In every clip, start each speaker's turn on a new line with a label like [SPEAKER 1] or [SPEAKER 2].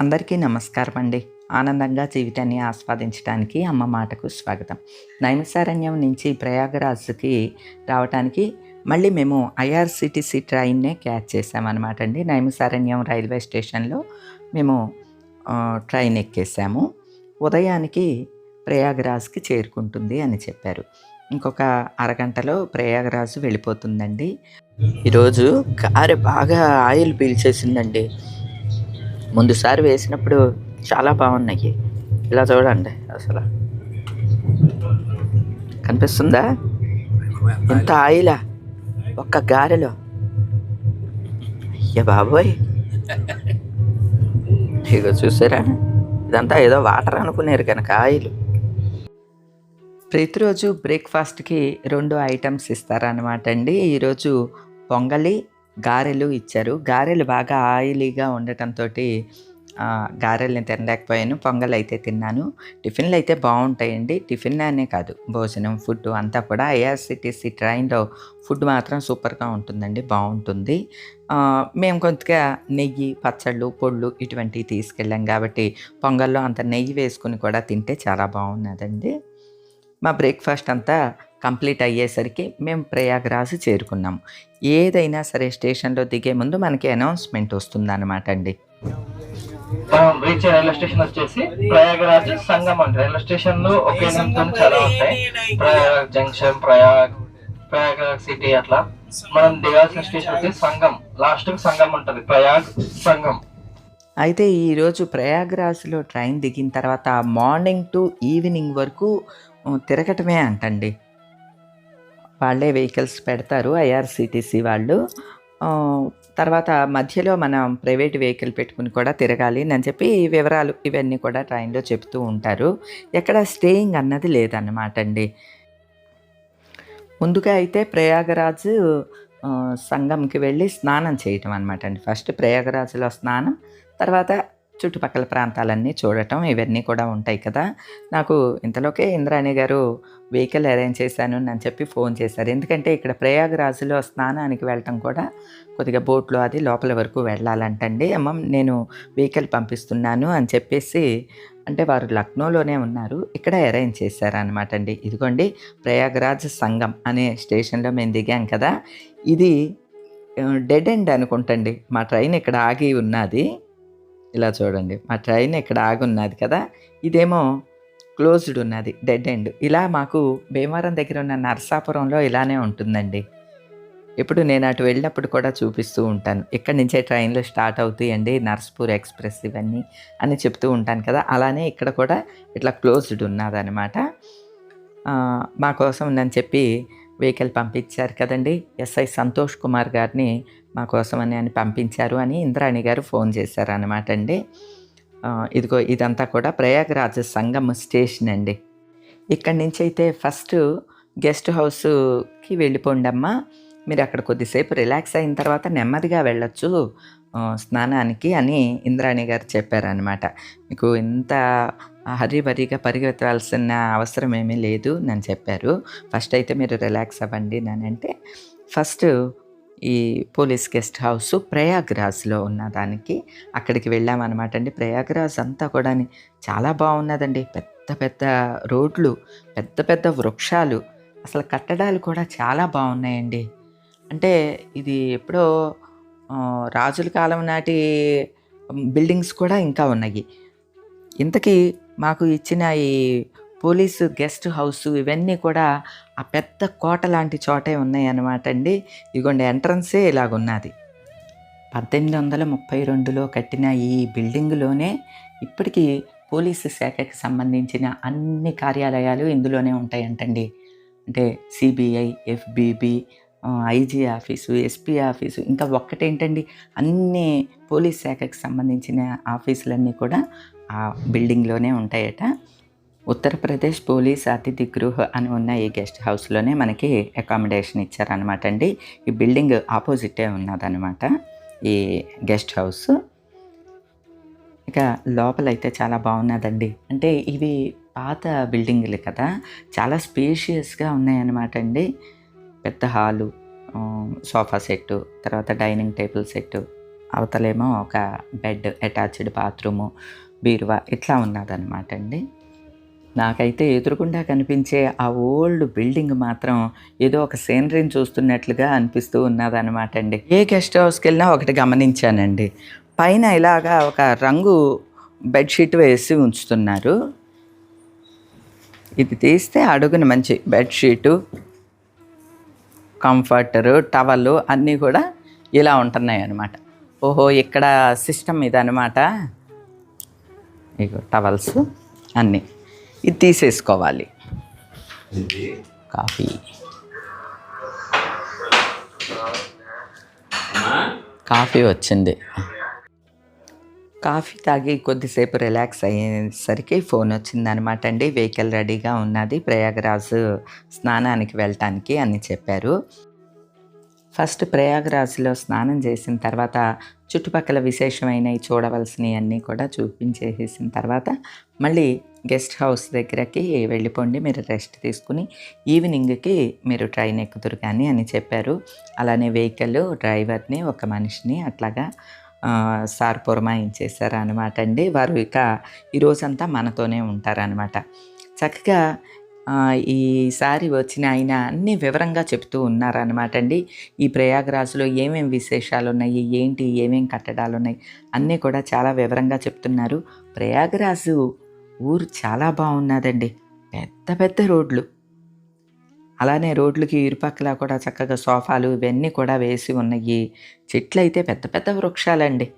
[SPEAKER 1] అందరికీ నమస్కారం అండి ఆనందంగా జీవితాన్ని ఆస్వాదించడానికి అమ్మ మాటకు స్వాగతం. నైమిసారణ్యం నుంచి ప్రయాగరాజ్కి రావడానికి మళ్ళీ మేము ఐఆర్సిటీసీ ట్రైన్నే క్యాచ్ చేసామన్నమాట అండి నైమిసారణ్యం రైల్వే స్టేషన్లో మేము ట్రైన్ ఎక్కేసాము ఉదయానికి ప్రయాగరాజ్కి చేరుకుంటుంది అని చెప్పారు. ఇంకొక అరగంటలో ప్రయాగరాజు వెళ్ళిపోతుందండి. ఈరోజు కారు బాగా ఆయిల్ పీల్చేసిందండి. ముందుసారి వేసినప్పుడు చాలా బాగున్నాయి. ఇలా చూడండి అసలు. కనిపిస్తుందా? ఎంత ఆయిలా ఒక్క గారెలో. అయ్యా బాబోయ్. ఇక చూసారా? ఇదంతా ఏదో వాటర్ అనుకునేరు కనుక ఆయిల్. ప్రతిరోజు బ్రేక్ఫాస్ట్కి రెండు ఐటమ్స్ ఇస్తారనమాట అండి. ఈరోజు పొంగలి గారెలు ఇచ్చారు. గారెలు బాగా ఆయిలీగా ఉండటంతో గారెల్ని తినలేకపోయాను. పొంగల్ అయితే తిన్నాను. టిఫిన్లు అయితే బాగుంటాయండి. టిఫిన్ అనే కాదు భోజనం ఫుడ్ అంతా కూడా ఐఆర్సిటీసీ ట్రైన్లో ఫుడ్ మాత్రం సూపర్గా ఉంటుందండి బాగుంటుంది. మేము కొంతగా నెయ్యి పచ్చళ్ళు పొళ్ళు ఇటువంటివి తీసుకెళ్ళాం కాబట్టి పొంగల్లో అంత నెయ్యి వేసుకుని కూడా తింటే చాలా బాగున్నదండి. మా బ్రేక్ఫాస్ట్ అంతా కంప్లీట్ అయ్యేసరికి మేము ప్రయాగరాజ్ చేరుకున్నాం. ఏదైనా సరే స్టేషన్లో దిగే ముందు మనకి అనౌన్స్మెంట్ వస్తుందన్నమాట అండి.
[SPEAKER 2] మనం రీచ్ రైల్వే స్టేషన్ వచ్చేసి ప్రయాగరాజ్ సంగం అంటే రైల్వే స్టేషన్లో ఒకే నిమిషం చాలా ఉంటాయి. ప్రయాగ్ జంక్షన్ ప్రయాగ్ ప్రయాగరాజ్ సిటీ అట్లా. మనం దిగాల్సిన స్టేషన్ వచ్చి సంగం. లాస్ట్కి సంగం ఉంటది. ప్రయాగ్ సంగం.
[SPEAKER 1] అయితే ఈరోజు ప్రయాగరాజ్లో ట్రైన్ దిగిన తర్వాత మార్నింగ్ టు ఈవినింగ్ వరకు తిరగటమే అంటండి. వాళ్ళే వెహికల్స్ పెడతారు ఐఆర్సిటీసీ వాళ్ళు. తర్వాత మధ్యలో మనం ప్రైవేట్ వెహికల్ పెట్టుకుని కూడా తిరగాలి అని చెప్పి ఈ వివరాలు ఇవన్నీ కూడా ట్రైన్లో చెప్తూ ఉంటారు. ఎక్కడ స్టేయింగ్ అన్నది లేదన్నమాట అండి. ముందుగా అయితే ప్రయాగరాజ్ సంఘంకి వెళ్ళి స్నానం చేయటం అనమాట అండి. ఫస్ట్ ప్రయాగరాజులో స్నానం తర్వాత చుట్టుపక్కల ప్రాంతాలన్నీ చూడటం ఇవన్నీ కూడా ఉంటాయి కదా. నాకు ఇంతలోకే ఇంద్రాణి గారు వెహికల్ అరేంజ్ చేశాను అని చెప్పి ఫోన్ చేశారు. ఎందుకంటే ఇక్కడ ప్రయాగరాజులో స్నానానికి వెళ్ళటం కూడా కొద్దిగా బోట్లో అది లోపల వరకు వెళ్ళాలంటండి. అమ్మ నేను వెహికల్ పంపిస్తున్నాను అని చెప్పేసి అంటే వారు లక్నోలోనే ఉన్నారు. ఇక్కడ అరేంజ్ చేశారనమాట అండి. ఇదిగోండి ప్రయాగరాజ్ సంఘం అనే స్టేషన్లో మేము దిగాం కదా. ఇది డెడ్ ఎండ్ అనుకుంటండి. మా ట్రైన్ ఇక్కడ ఆగి ఉన్నది. ఇలా చూడండి. మా ట్రైన్ ఇక్కడ ఆగున్నది కదా? ఇదేమో క్లోజ్డ్ ఉన్నది డెడ్ ఎండ్. ఇలా మాకు భీమవరం దగ్గర ఉన్న నర్సాపురంలో ఇలానే ఉంటుందండి. ఇప్పుడు నేను అటు వెళ్ళినప్పుడు కూడా చూపిస్తూ ఉంటాను. ఇక్కడి నుంచే ట్రైన్లు స్టార్ట్ అవుతాయండి నర్స్పూర్ ఎక్స్ప్రెస్ ఇవన్నీ అని చెప్తూ ఉంటాను కదా? అలానే ఇక్కడ కూడా ఇట్లా క్లోజ్డ్ ఉన్నదనమాట ఆ, మా కోసం నన్ను చెప్పి వెహికల్ పంపించారు కదండి. ఎస్ఐ సంతోష్ కుమార్ గారిని మా కోసం అని పంపించారు అని ఇంద్రాణి గారు ఫోన్ చేశారు అనమాట అండి ఇదిగో ఇదంతా కూడా ప్రయాగరాజ సంగమ స్టేషన్ అండి. ఇక్కడి నుంచి అయితే ఫస్ట్ గెస్ట్ హౌస్కి వెళ్ళిపోండమ్మా. మీరు అక్కడ కొద్దిసేపు రిలాక్స్ అయిన తర్వాత నెమ్మదిగా వెళ్ళొచ్చు స్నానానికి అని ఇంద్రాణి గారు చెప్పారనమాట మీకు ఇంత హరిబరిగా పరిగెత్తవలసిన అవసరం ఏమీ లేదు అని చెప్పారు. ఫస్ట్ అయితే మీరు రిలాక్స్ అవ్వండి అని అంటే ఫస్ట్ ఈ పోలీస్ గెస్ట్ హౌస్ ప్రయాగ్రాజ్లో ఉన్న దానికి అక్కడికి వెళ్ళామన్నమాట అండి. ప్రయాగ్రాజ్ అంతా కూడా చాలా బాగున్నదండి. పెద్ద పెద్ద రోడ్లు పెద్ద పెద్ద వృక్షాలు అసలు కట్టడాలు కూడా చాలా బాగున్నాయండి. అంటే ఇది ఎప్పుడో రాజుల కాలం నాటి బిల్డింగ్స్ కూడా ఇంకా ఉన్నాయి. ఇంతకీ మాకు ఇచ్చిన ఈ పోలీసు గెస్ట్ హౌస్ ఇవన్నీ కూడా ఆ పెద్ద కోట లాంటి చోటే ఉన్నాయన్నమాట అండి. ఇదిగోండి ఎంట్రన్సే ఇలాగున్నది. పద్దెనిమిది వందల ముప్పై రెండులో కట్టిన ఈ బిల్డింగ్లోనే ఇప్పటికీ పోలీసు శాఖకి సంబంధించిన అన్ని కార్యాలయాలు ఇందులోనే ఉంటాయంటండి. అంటే CBI FBB IG office SP office ఇంకా ఒక్కటేంటండి? అన్ని పోలీస్ శాఖకి సంబంధించిన ఆఫీసులన్నీ కూడా ఆ బిల్డింగ్లోనే ఉంటాయట. ఉత్తరప్రదేశ్ పోలీస్ అతిథి గృహ అని ఉన్న ఈ గెస్ట్ హౌస్లోనే మనకి అకామిడేషన్ ఇచ్చారనమాట అండి. ఈ బిల్డింగ్ ఆపోజిటే ఉన్నదనమాట ఈ గెస్ట్ హౌస్. ఇక లోపలైతే చాలా బాగున్నదండి. అంటే ఇవి పాత బిల్డింగ్లు కదా చాలా స్పేషియస్గా ఉన్నాయన్నమాట అండి. పెద్ద హాలు సోఫా సెట్టు తర్వాత డైనింగ్ టేబుల్ సెట్టు అవతలేమో ఒక బెడ్ అటాచ్డ్ బాత్రూము బీరువా ఇట్లా ఉన్నదన్నమాట అండి. నాకైతే ఎదురుగుండా కనిపించే ఆ ఓల్డ్ బిల్డింగ్ మాత్రం ఏదో ఒక సీనరీని చూస్తున్నట్లుగా అనిపిస్తూ ఉన్నదన్నమాట అండి. ఏ గెస్ట్ హౌస్కి వెళ్ళినా ఒకటి గమనించానండి. పైన ఇలాగా ఒక రంగు బెడ్షీట్ వేసి ఉంచుతున్నారు. ఇది తీస్తే అడుగున మంచి బెడ్షీటు కంఫర్టరు టవల్ అన్నీ కూడా ఇలా ఉంటున్నాయి అన్నమాట ఓహో ఇక్కడ సిస్టమ్ ఇది అనమాట ఇగో టవల్స్ అన్నీ. ఇది తీసేసుకోవాలి. కాఫీ. కాఫీ వచ్చింది. కాఫీ తాగి కొద్దిసేపు రిలాక్స్ అయ్యేసరికి ఫోన్ వచ్చిందనమాట అండి. వెహికల్ రెడీగా ఉన్నది. ప్రయాగరాజ్ స్నానానికి వెళ్ళటానికి అని చెప్పారు. ఫస్ట్ ప్రయాగరాజ్లో స్నానం చేసిన తర్వాత చుట్టుపక్కల విశేషమైనవి చూడవలసినవి అన్నీ కూడా చూపించేసేసిన తర్వాత మళ్ళీ గెస్ట్ హౌస్ దగ్గరకి వెళ్ళిపోండి మీరు రెస్ట్ తీసుకుని ఈవినింగ్కి మీరు ట్రైన్ ఎక్కుతురు కానీ అని చెప్పారు. అలానే వెహికల్ డ్రైవర్ని ఒక మనిషిని అట్లాగా సార్ పురమాయించేశారు అనమాట అండి. వారు ఇక ఈరోజంతా మనతోనే ఉంటారనమాట చక్కగా ఈసారి వచ్చిన ఆయన అన్ని వివరంగా చెప్తూ ఉన్నారనమాట అండి. ఈ ప్రయాగరాజులో ఏమేం విశేషాలు ఉన్నాయి ఏంటి ఏమేం కట్టడాలు ఉన్నాయి అన్నీ కూడా చాలా వివరంగా చెప్తున్నారు. ప్రయాగరాజు ఊరు చాలా బాగున్నదండి. పెద్ద పెద్ద రోడ్లు. అలానే రోడ్లకి ఇరుపక్కల కూడా చక్కగా సోఫాలు ఇవన్నీ కూడా వేసి ఉన్నాయి. చెట్లు అయితే పెద్ద పెద్ద వృక్షాలండి.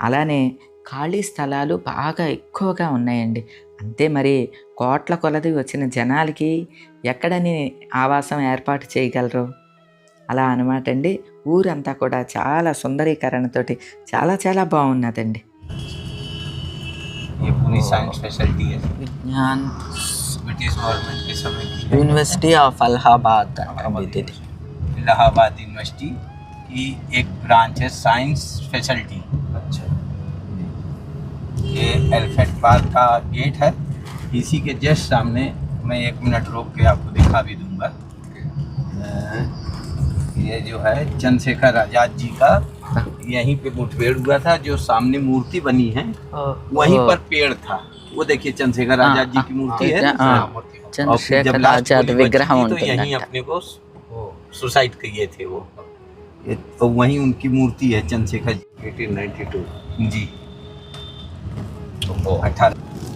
[SPEAKER 1] అలానే ఖాళీ స్థలాలు బాగా ఎక్కువగా ఉన్నాయండి. అంతే మరి కోట్ల కొలది వచ్చిన జనాలకి ఎక్కడని ఆవాసం ఏర్పాటు చేయగలరు అలా అనమాట అండి ఊరంతా కూడా చాలా సుందరీకరణతోటి చాలా చాలా బాగున్నదండి
[SPEAKER 3] ये पूरी साइंस फैसिलिटी है
[SPEAKER 1] విజ్ఞాన్
[SPEAKER 3] ब्रिटिश गवर्नमेंट के समय की है
[SPEAKER 1] యూనివర్సిటీ ఆఫ్ అలహాబాద్ అండి ఇది
[SPEAKER 3] इलाहाबाद यूनिवर्सिटी की एक ब्रांच है साइंस फैसिलिटी
[SPEAKER 2] अच्छा
[SPEAKER 3] ये एल्फेट पार्क का गेट है। इसी के जस्ट सामने मैं एक मिनट रोक के आपको दिखा भी दूँगा। ये जो है चंद्रशेखर आज़ाद जी का यहीं पे मुठभेड़ हुआ था जो सामने मूर्ति बनी है। वहीं पर पेड़ था। वो देखिए चंद्रशेखर
[SPEAKER 1] हाँ,
[SPEAKER 3] आज़ाद जी की हाँ। अच्छा,
[SPEAKER 1] हाँ। मूर्ति
[SPEAKER 3] है। चंद्रशेखर
[SPEAKER 1] आज़ाद
[SPEAKER 3] विग्रह तो यहीं अपने को सुसाइड किए थे वो। तो वहीं उनकी मूर्ति है चंद्रशेखर जी। 1892 जी।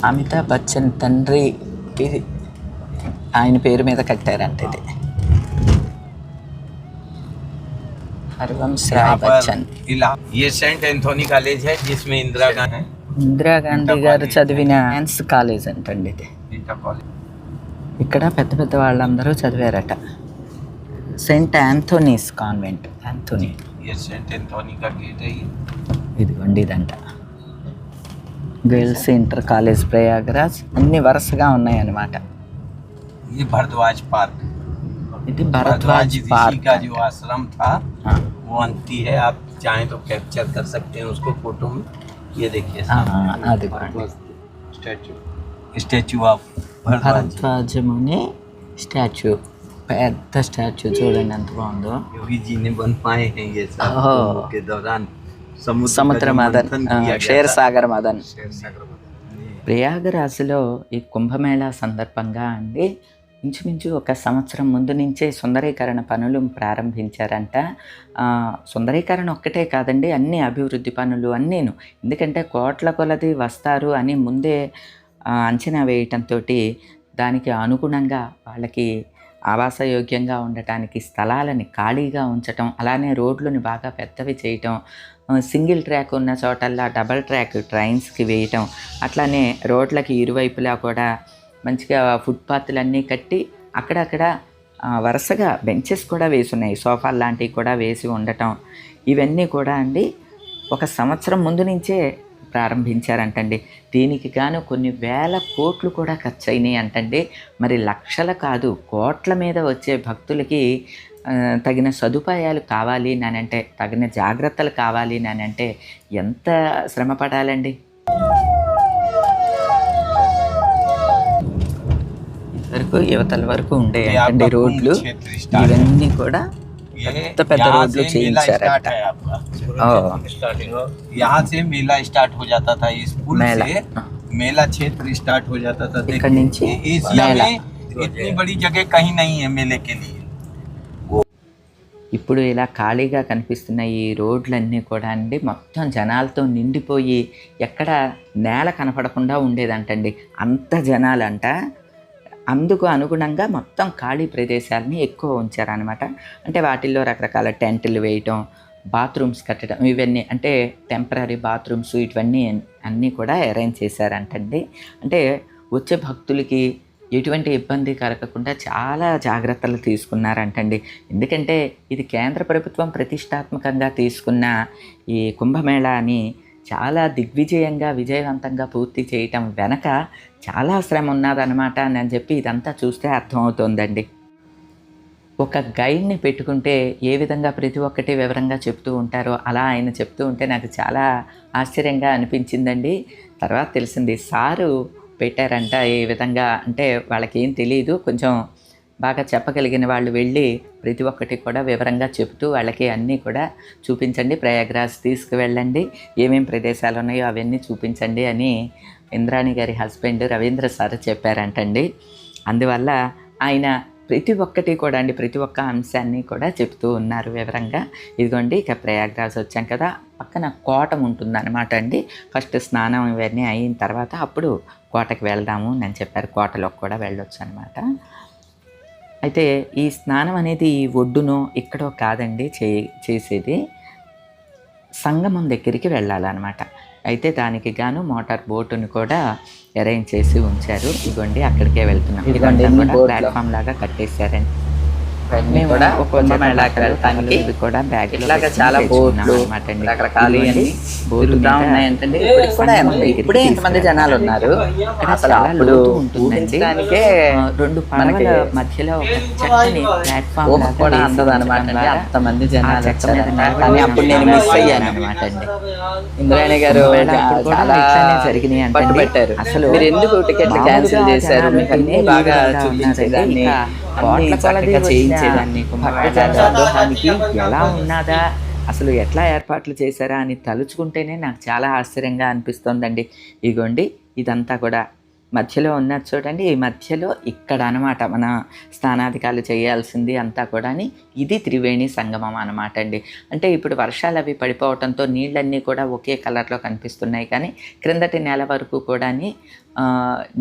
[SPEAKER 1] అమితాబ్ బచ్చన్ తండ్రి ఇది ఆయన పేరు మీద కట్టారంట ఇది హరివంశ్ రాయ్
[SPEAKER 3] यहाँ
[SPEAKER 1] బచ్చన్
[SPEAKER 3] पर इला- ये सेंट एंथोनी कॉलेज है जिसमें इंदिरा गांधी है
[SPEAKER 1] ఇందిరాగాంధీ గారు చదివిన సైన్స్ కాలేజ్ అంటండి ఇది
[SPEAKER 3] इंटर कॉलेज
[SPEAKER 1] ఇక్కడ పెద్ద పెద్ద వాళ్ళందరూ చదివారట సెయింట్ ఆంథోనీస్ కాన్వెంట్ ఆంథోనీ
[SPEAKER 3] ये सेंट एंथोनी का गेट है ये
[SPEAKER 1] ఇదిగోండి ఇదంట గర్ల్స్ ఇంటర్ కాలేజ్ ప్రయాగరాజ్ అన్ని వరుసగా ఉన్నాయన్నమాట
[SPEAKER 3] ये भरद्वाज पार्क
[SPEAKER 1] ఇది
[SPEAKER 3] भरद्वाज
[SPEAKER 1] భరద్వాజ్
[SPEAKER 3] ऋषि
[SPEAKER 1] పార్క్
[SPEAKER 3] का जो आश्रम था
[SPEAKER 1] हाँ।
[SPEAKER 3] वो अंती है आप चाहें तो कैप्चर कर सकते हैं उसको फोटो में ये देखिए
[SPEAKER 1] हाँ, అదిగోండి
[SPEAKER 3] statue statue of Bharadwaj
[SPEAKER 1] Bharadwaj Muni statue పెద్ద స్టాచ్యూ చూడండి ఎంత బాగుందో
[SPEAKER 3] योगी जी ने बनवाए हैं ये सब
[SPEAKER 1] ओहो।
[SPEAKER 3] कुंभ के दौरान समुद्र का
[SPEAKER 1] సముద్ర మదన్
[SPEAKER 3] క్షీరసాగర్
[SPEAKER 1] సాగర్ మదన్. ప్రయాగరాజులో ఈ కుంభమేళా సందర్భంగా అండి ఇంచుమించు ఒక సంవత్సరం ముందు నుంచే సుందరీకరణ పనులు ప్రారంభించారంట. సుందరీకరణ ఒక్కటే కాదండి అన్ని అభివృద్ధి పనులు అన్నీను. ఎందుకంటే కోట్ల కొలది వస్తారు అని ముందే అంచనా వేయటంతో దానికి అనుగుణంగా వాళ్ళకి ఆవాసయోగ్యంగా ఉండటానికి స్థలాలని ఖాళీగా ఉంచటం అలానే రోడ్లను బాగా పెద్దవి చేయటం సింగిల్ ట్రాక్ ఉన్న చోటల్లా డబల్ ట్రాక్ ట్రైన్స్కి వేయటం అట్లానే రోడ్లకి ఇరువైపులా కూడా మంచిగా ఫుట్పాత్లన్నీ కట్టి అక్కడక్కడ వరుసగా బెంచెస్ కూడా వేసి ఉన్నాయి సోఫాలు లాంటివి కూడా వేసి ఉండటం. ఇవన్నీ కూడా అండి ఒక సంవత్సరం ముందు నుంచే ప్రారంభించారంటండి. దీనికి గాను కొన్ని వేల కోట్లు కూడా ఖర్చు అయినాయి అంటండి మరి లక్షల కాదు కోట్ల మీద వచ్చే భక్తులకి తగిన సదుపాయాలు కావాలి నానంటే తగిన జాగ్రత్తలు కావాలి నానంటే ఎంత శ్రమ పడాలండి వరకు యువతల వరకు ఉండే
[SPEAKER 3] ये
[SPEAKER 1] అండి
[SPEAKER 3] आपका
[SPEAKER 1] రోడ్లు
[SPEAKER 3] कुंभ क्षेत्र स्टार्ट है।
[SPEAKER 1] ఇవన్నీ కూడా
[SPEAKER 3] ये
[SPEAKER 1] పెద్ద పెద్ద
[SPEAKER 3] यहाँ
[SPEAKER 1] రోడ్లు
[SPEAKER 3] से मेला स्टार्ट
[SPEAKER 1] చేయించారట
[SPEAKER 3] है आपका
[SPEAKER 1] ఓ
[SPEAKER 3] यहाँ से मेला स्टार्ट हो जाता था इस पुल
[SPEAKER 1] मेला,
[SPEAKER 3] से
[SPEAKER 1] हाँ।
[SPEAKER 3] मेला क्षेत्र स्टार्ट हो जाता था
[SPEAKER 1] इकड़ नीचे
[SPEAKER 3] देखिए, एशिया
[SPEAKER 1] मेला।
[SPEAKER 3] में इतनी बड़ी जगह कहीं नहीं है मेले के लिए
[SPEAKER 1] ఇప్పుడు ఇలా ఖాళీగా కనిపిస్తున్న ఈ రోడ్లన్నీ కూడా అండి మొత్తం జనాలతో నిండిపోయి ఎక్కడ నేల కనపడకుండా ఉండేదంటండి. అంత జనాలంట. అందుకు అనుగుణంగా మొత్తం ఖాళీ ప్రదేశాలని ఎక్కువ ఉంచారనమాట అంటే వాటిల్లో రకరకాల టెంట్లు వేయటం బాత్రూమ్స్ కట్టడం ఇవన్నీ అంటే టెంపరీ బాత్రూమ్స్ ఇవన్నీ అన్నీ కూడా అరేంజ్ చేశారంటండి. అంటే వచ్చే భక్తులకి ఎటువంటి ఇబ్బంది కలగకుండా చాలా జాగ్రత్తలు తీసుకున్నారంటండి. ఎందుకంటే ఇది కేంద్ర ప్రభుత్వం ప్రతిష్టాత్మకంగా తీసుకున్న ఈ కుంభమేళాని చాలా దిగ్విజయంగా విజయవంతంగా పూర్తి చేయటం వెనక చాలా శ్రమ ఉన్నదనమాట అని చెప్పి ఇదంతా చూస్తే అర్థమవుతోందండి. ఒక గైడ్ని పెట్టుకుంటే ఏ విధంగా ప్రతి ఒక్కటి వివరంగా చెప్తూ ఉంటారో అలా ఆయన చెప్తూ ఉంటే నాకు చాలా ఆశ్చర్యంగా అనిపించిందండి. తర్వాత తెలిసింది సారు పెట్టారంట. ఈ విధంగా అంటే వాళ్ళకి ఏం తెలియదు కొంచెం బాగా చెప్పగలిగిన వాళ్ళు వెళ్ళి ప్రతి ఒక్కటి కూడా వివరంగా చెప్తూ వాళ్ళకి అన్నీ కూడా చూపించండి. ప్రయాగ్రాజ్ తీసుకువెళ్ళండి. ఏమేమి ప్రదేశాలు ఉన్నాయో అవన్నీ చూపించండి అని ఇంద్రాణి గారి హస్బెండ్ రవీంద్ర సార్ చెప్పారంటండి. అందువల్ల ఆయన ప్రతి ఒక్కటి కూడా అండి ప్రతి ఒక్క అంశాన్ని కూడా చెప్తూ ఉన్నారు వివరంగా. ఇదిగోండి ఇక ప్రయాగ్రాజ్ వచ్చాం కదా పక్కన కోట ఉంటుందన్నమాట అండి. ఫస్ట్ స్నానం ఇవన్నీ అయిన తర్వాత అప్పుడు కోటకి వెళ్దాము అని చెప్పారు కోటలోకి కూడా వెళ్ళొచ్చు అనమాట అయితే ఈ స్నానం అనేది ఈ ఒడ్డునో ఇక్కడో కాదండి చే చేసేది సంగమం దగ్గరికి వెళ్ళాలన్నమాట. అయితే దానికి గాను మోటార్ బోటును కూడా అరేంజ్ చేసి ఉంచారు. ఇదిగోండి అక్కడికే వెళ్తున్నాం. ఇదిగోండి ప్లాట్ఫామ్ లాగా కట్టేశారండి కూడా వెళ్ళటానికి ఇది కూడా బ్యాగ్
[SPEAKER 4] ఇట్లాగా చాలా బోట్లు, రకరకాలు అన్ని తిరుగుతా ఉన్నాయంటండి. ఇప్పటికి కూడా ఇప్పుడే ఎంతమంది జనాలు ఉన్నారు. అసలు అప్పుడు ఊహించడానికే
[SPEAKER 1] రెండు
[SPEAKER 4] మనకి
[SPEAKER 1] మధ్యలో ఒక చక్కని ప్లాట్ఫామ్
[SPEAKER 4] కూడా అండి. అంతమంది జనాలు వచ్చారు. కానీ అప్పుడు నేను మిస్ అయ్యాను
[SPEAKER 1] అనమాట అండి
[SPEAKER 4] ఇంద్రాయణి గారు చాలా
[SPEAKER 1] జరిగినాయి
[SPEAKER 4] పెట్టారు
[SPEAKER 1] అసలు
[SPEAKER 4] మీరు ఎందుకు టికెట్లు క్యాన్సిల్ చేశారు మీకు అన్ని బాగా చూపించేదాన్ని
[SPEAKER 1] ఉన్నదండి. ఇక
[SPEAKER 4] అన్ని
[SPEAKER 1] కోట్ల కొలది
[SPEAKER 4] చక్కగా
[SPEAKER 1] వచ్చిన
[SPEAKER 4] చేయించేదాన్ని
[SPEAKER 1] భక్త జనసమూహానికి ఎలా ఉన్నదా? అసలు ఎట్లా ఏర్పాట్లు చేశారా అని తలుచుకుంటేనే నాకు చాలా ఆశ్చర్యంగా అనిపిస్తోందండి. ఇగోండి ఇదంతా కూడా మధ్యలో ఉన్నది చూడండి. ఈ మధ్యలో ఇక్కడ అనమాట మన స్నానాధికారులు చేయాల్సింది అంతా కూడా ఇది త్రివేణి సంగమం అనమాట అండి. అంటే ఇప్పుడు వర్షాలు అవి పడిపోవడంతో నీళ్ళన్నీ కూడా ఒకే కలర్లో కనిపిస్తున్నాయి కానీ క్రిందటి నెల వరకు కూడా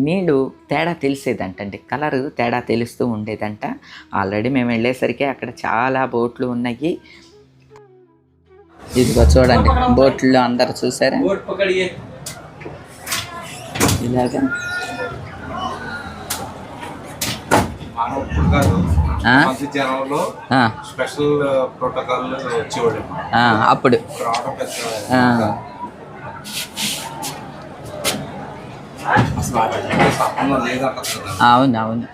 [SPEAKER 1] నీళ్ళు తేడా తెలిసేదంటండి. కలరు తేడా తెలుస్తూ ఉండేదంట. ఆల్రెడీ మేము వెళ్ళేసరికి అక్కడ చాలా బోట్లు ఉన్నాయి.
[SPEAKER 4] ఇదిగో చూడండి బోట్లో అందరు చూసారా? ఇలాగా.
[SPEAKER 5] మానవప్పుడు కాదు జనంలో స్పెషల్ ప్రోటోకాల్ వచ్చేవాడు
[SPEAKER 4] అప్పుడు. అవును అవును.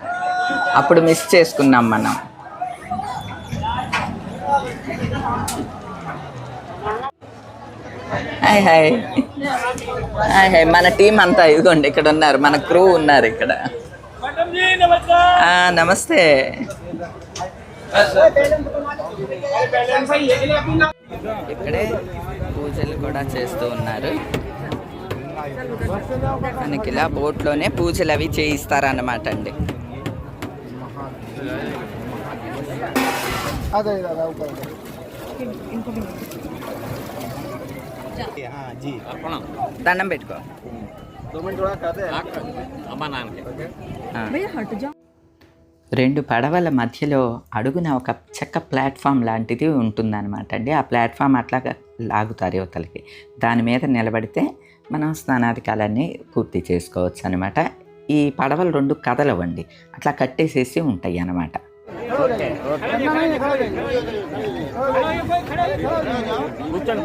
[SPEAKER 4] అప్పుడు మిస్ చేసుకున్నాం మనం. Hi hi. Hi hi. మన టీం అంతా ఇదిగోండి ఇక్కడ ఉన్నారు. మన క్రూ ఉన్నారు ఇక్కడ. నమస్తే. ఇక్కడే పూజలు కూడా చేస్తూ ఉన్నారు. మనకి ఇలా బోట్లోనే పూజలు అవి చేయిస్తారన్నమాట అండి. దండం పెట్టుకో. ఆ.
[SPEAKER 1] రెండు పడవల మధ్యలో అడుగున ఒక చెక్క ప్లాట్ఫామ్ లాంటిది ఉంటుందన్నమాట అండి. ఆ ప్లాట్ఫామ్ అట్లా లాగుతారు యువతలకి. దాని మీద నిలబడితే మనం స్నానాధికాలన్నీ పూర్తి చేసుకోవచ్చు అనమాట ఈ పడవలు రెండు కదలవండి. అట్లా కట్టేసేసి ఉంటాయి అన్నమాట కూర్చోండి.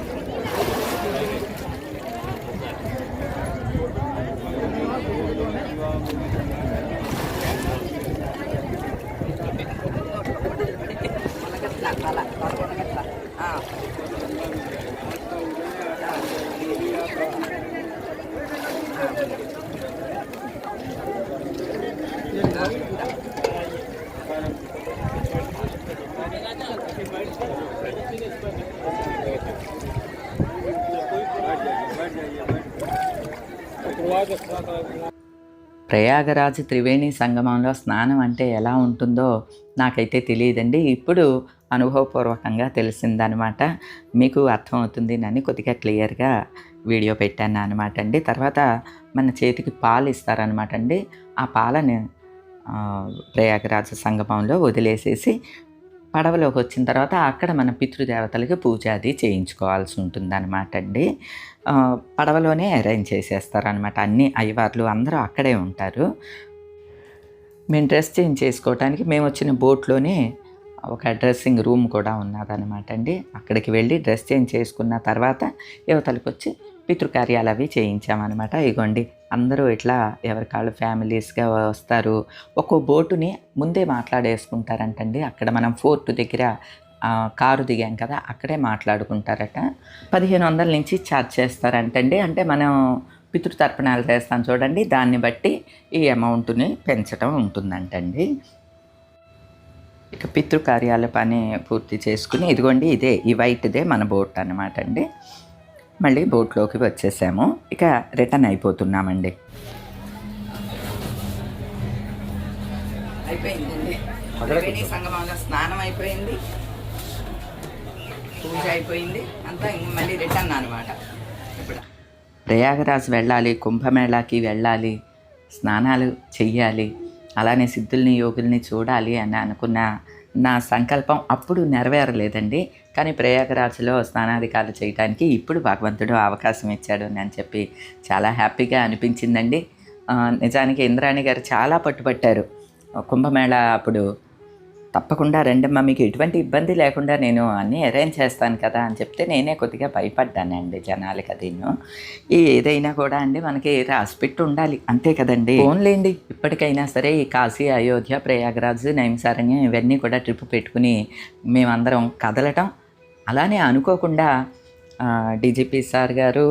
[SPEAKER 1] ప్రయాగరాజ్ త్రివేణి సంగమంలో స్నానం అంటే ఎలా ఉంటుందో నాకైతే తెలియదండి. ఇప్పుడు అనుభవపూర్వకంగా తెలిసిందనమాట. మీకు అర్థమవుతుంది అని కొద్దిగా క్లియర్గా వీడియో పెట్టాను అనమాట అండి. తర్వాత మన చేతికి పాలు ఇస్తారనమాట అండి. ఆ పాలని ప్రయాగరాజ సంగమంలో వదిలేసేసి పడవలోకి వచ్చిన తర్వాత అక్కడ మన పితృదేవతలకి పూజ అది చేయించుకోవాల్సి ఉంటుంది అనమాట అండి పడవలోనే అరేంజ్ చేసేస్తారనమాట అన్ని అయ్యవార్లు అందరూ అక్కడే ఉంటారు. మేము డ్రెస్ చేంజ్ చేసుకోవడానికి మేము వచ్చిన బోట్లోనే ఒక డ్రెస్సింగ్ రూమ్ కూడా ఉన్నదన్నమాట అండి. అక్కడికి వెళ్ళి డ్రెస్ చేంజ్ చేసుకున్న తర్వాత యువతలకు వచ్చి పితృకార్యాలు అవి చేయించామన్నమాట. ఇగోండి అందరూ ఇట్లా ఎవరి కాళ్ళు ఫ్యామిలీస్గా వస్తారు. ఒక్కో బోటుని ముందే మాట్లాడేసుకుంటారంటండి. అక్కడ మనం ఫోర్ట్ దగ్గర కారు దిగాం కదా అక్కడే మాట్లాడుకుంటారట. పదిహేను వందల నుంచి ఛార్జ్ చేస్తారంటండి. అంటే మనం పితృతర్పణాలు చేస్తాం చూడండి. దాన్ని బట్టి ఈ అమౌంట్ని పెంచడం ఉంటుందంటండి. ఇక పితృకార్యాల పని పూర్తి చేసుకుని ఇదిగోండి ఇదే ఈ వైట్దే మన బోట్ అనమాట అండి మళ్ళీ బోట్లోకి వచ్చేసాము. ఇక రిటర్న్ అయిపోతున్నామండి. అయిపోయిందండి. త్రివేణి సంగమంలో స్నానం అయిపోయింది. పూజ అయిపోయింది. అంతా మళ్ళీ రిటర్న్ అనమాట ఇప్పుడు ప్రయాగరాజ్ వెళ్ళాలి కుంభమేళాకి వెళ్ళాలి స్నానాలు చెయ్యాలి అలానే సిద్ధుల్ని యోగుల్ని చూడాలి అని అనుకున్న నా సంకల్పం అప్పుడు నెరవేరలేదండి. కానీ ప్రయాగరాజ్లో స్నానాధికారులు చేయడానికి ఇప్పుడు భగవంతుడు అవకాశం ఇచ్చాడు అని చెప్పి చాలా హ్యాపీగా అనిపించిందండి. నిజానికి ఇంద్రాణి గారు చాలా పట్టుబట్టారు. కుంభమేళా అప్పుడు తప్పకుండా రెండమ్మ మీకు ఎటువంటి ఇబ్బంది లేకుండా నేను అన్నీ అరేంజ్ చేస్తాను కదా అని చెప్తే నేనే కొద్దిగా భయపడ్డానండి జనాలకి అదిను. ఈ ఏదైనా కూడా అండి మనకి రాసిపెట్టి ఉండాలి అంతే కదండి. ఓన్లేండి ఇప్పటికైనా సరే ఈ కాశీ అయోధ్య ప్రయాగరాజ్ నైమిసారణ్యం ఇవన్నీ కూడా ట్రిప్ పెట్టుకుని మేమందరం కదలటం. అలానే అనుకోకుండా డీజీపీ సార్ గారు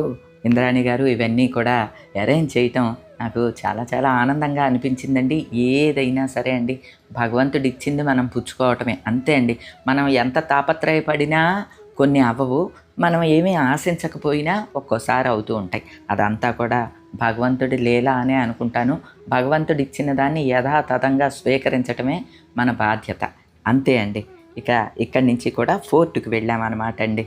[SPEAKER 1] ఇంద్రాణి గారు ఇవన్నీ కూడా అరేంజ్ చేయటం నాకు చాలా చాలా ఆనందంగా అనిపించిందండి. ఏదైనా సరే అండి భగవంతుడు ఇచ్చింది మనం పుచ్చుకోవటమే. అంతే అండి. మనం ఎంత తాపత్రయపడినా కొన్ని అవ్వవు. మనం ఏమీ ఆశించకపోయినా ఒక్కోసారి అవుతూ ఉంటాయి. అదంతా కూడా భగవంతుడి లేలా అనే అనుకుంటాను. భగవంతుడు ఇచ్చిన దాన్ని యథాతథంగా స్వీకరించటమే మన బాధ్యత. అంతే అండి. ఇక ఇక్కడి నుంచి కూడా ఫోర్ట్కి వెళ్ళామన్నమాట అండి.